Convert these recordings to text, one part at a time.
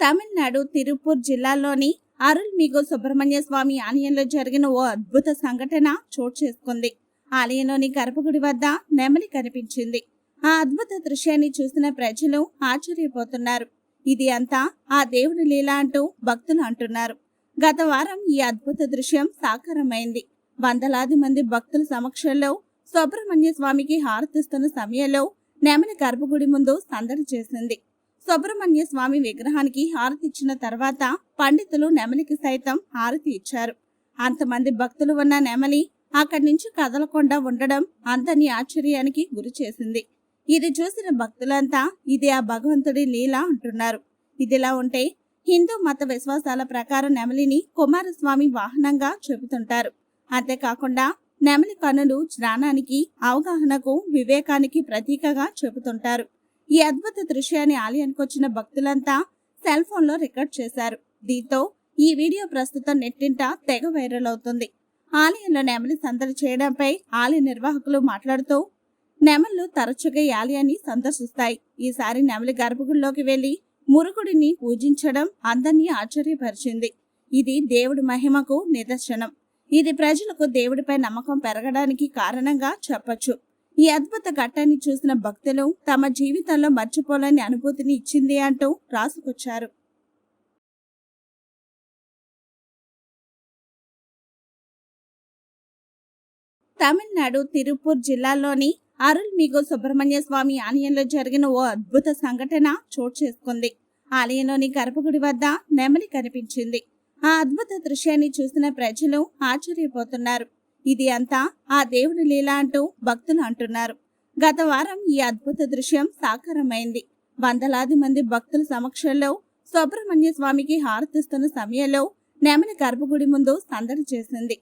తమిళనాడు తిరుపూర్ జిల్లాలోని అరుల్మిగు సుబ్రహ్మణ్య స్వామి ఆలయంలో జరిగిన ఓ అద్భుత సంఘటన చోటు చేసుకుంది. ఆలయంలోని గర్భగుడి వద్ద నెమలి కనిపించింది. ఆ అద్భుత దృశ్యాన్ని చూసిన ప్రజలు ఆశ్చర్యపోతున్నారు. ఇది అంతా ఆ దేవుని లీల అంటూ భక్తులు అంటున్నారు. గత వారం ఈ అద్భుత దృశ్యం సాకారమైంది. వందలాది మంది భక్తుల సమక్షంలో సుబ్రహ్మణ్య స్వామికి హారతిస్తున్న సమయంలో నెమలి గర్భగుడి ముందు సందడి చేసింది. సుబ్రహ్మణ్య స్వామి విగ్రహానికి హారతి ఇచ్చిన తర్వాత పండితులు నెమలికి సైతం హారతి ఇచ్చారు. అంతమంది భక్తులు ఉన్న నెమలి అక్కడి నుంచి కదలకుండా ఉండడం అంతని ఆశ్చర్యానికి గురి చేసింది. ఇది చూసిన భక్తులంతా ఇది ఆ భగవంతుడి లీల అంటున్నారు. ఇదిలా ఉంటే హిందూ మత విశ్వాసాల ప్రకారం నెమలిని కుమారస్వామి వాహనంగా చెబుతుంటారు. అంతేకాకుండా నెమలి కనులు జ్ఞానానికి అవగాహనకు వివేకానికి ప్రతీకగా చెబుతుంటారు. ఈ అద్భుత దృశ్యాన్ని ఆలయానికి వచ్చిన భక్తులంతా సెల్ ఫోన్లో రికార్డ్ చేశారు. దీంతో ఈ వీడియో ప్రస్తుతం నెట్టింట తెగ వైరల్ అవుతుంది. ఆలయంలో నెమలి సందడి చేయడంపై ఆలయ నిర్వాహకులు మాట్లాడుతూ నెమళ్ళు తరచుగా ఈ ఆలయాన్ని సందర్శిస్తాయి. ఈసారి నెమలి గర్భగుడిలోకి వెళ్ళి మురుగుడిని పూజించడం అందరినీ ఆశ్చర్యపరిచింది. ఇది దేవుడి మహిమకు నిదర్శనం. ఇది ప్రజలకు దేవుడిపై నమ్మకం పెరగడానికి కారణంగా చెప్పొచ్చు. ఈ అద్భుత ఘట్టాన్ని చూసిన భక్తులు తమ జీవితంలో మర్చిపోలేని అనుభూతిని ఇచ్చింది అంటూ రాసుకొచ్చారు. తమిళనాడు తిరుపూర్ జిల్లాలోని అరుల్మిగు సుబ్రహ్మణ్య స్వామి ఆలయంలో జరిగిన ఓ అద్భుత సంఘటన చోటు చేసుకుంది. ఆలయంలోని గర్భగుడి వద్ద నెమలి కనిపించింది. ఆ అద్భుత దృశ్యాన్ని చూసిన ప్రజలు ఆశ్చర్యపోతున్నారు. ఇది అంతా ఆ దేవుని లీల అంటూ భక్తులు అంటున్నారు. గత వారం ఈ అద్భుత దృశ్యం సాకారమైంది. వందలాది మంది భక్తుల సమక్షంలో సుబ్రహ్మణ్య స్వామికి హారతిస్తున్న సమయంలో నెమలి గర్భగుడి ముందు సందడి చేసింది.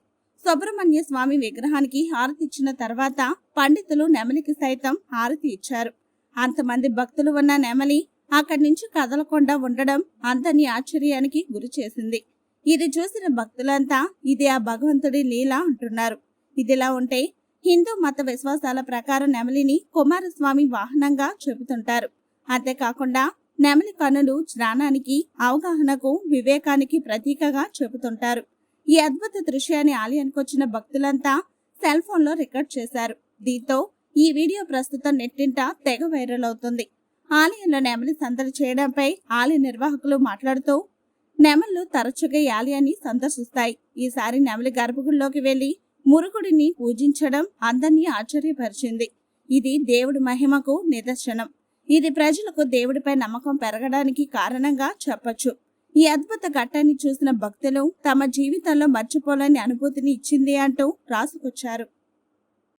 సుబ్రహ్మణ్య స్వామి విగ్రహానికి హారతి ఇచ్చిన తర్వాత పండితులు నెమలికి సైతం హారతి ఇచ్చారు. అంతమంది భక్తులు ఉన్న నెమలి అక్కడి నుంచి కదలకుండా ఉండడం అందరినీ ఆశ్చర్యానికి గురి చేసింది ఇది చూసిన భక్తులంతా ఇది ఆ భగవంతుడి లీల అంటున్నారు. ఇదిలా ఉంటే హిందూ మత విశ్వాసాల ప్రకారం నెమలిని కుమారస్వామి వాహనంగా చెబుతుంటారు. అంతేకాకుండా నెమలి కనులు జ్ఞానానికి అవగాహనకు వివేకానికి ప్రతీకగా చెబుతుంటారు. ఈ అద్భుత దృశ్యాన్ని ఆలయానికి వచ్చిన భక్తులంతా సెల్ ఫోన్లో రికార్డ్ చేశారు. దీంతో ఈ వీడియో ప్రస్తుతం నెట్టింట తెగ వైరల్ అవుతుంది. ఆలయంలో నెమలి సందడి చేయడంపై ఆలయ నిర్వాహకులు మాట్లాడుతూ నెమళ్ళు తరచుగా ఈ ఆలయాన్ని సందర్శిస్తాయి. ఈసారి నెమలి గర్భగుడిలోకి వెళ్ళి మురుగుడిని పూజించడం అందరినీ ఆశ్చర్యపరిచింది. ఇది దేవుడి మహిమకు నిదర్శనం. ఇది ప్రజలకు దేవుడిపై నమ్మకం పెరగడానికి కారణంగా చెప్పొచ్చు. ఈ అద్భుత ఘట్టాన్ని చూసిన భక్తులు తమ జీవితంలో మర్చిపోలేని అనుభూతిని ఇచ్చింది అంటూ రాసుకొచ్చారు.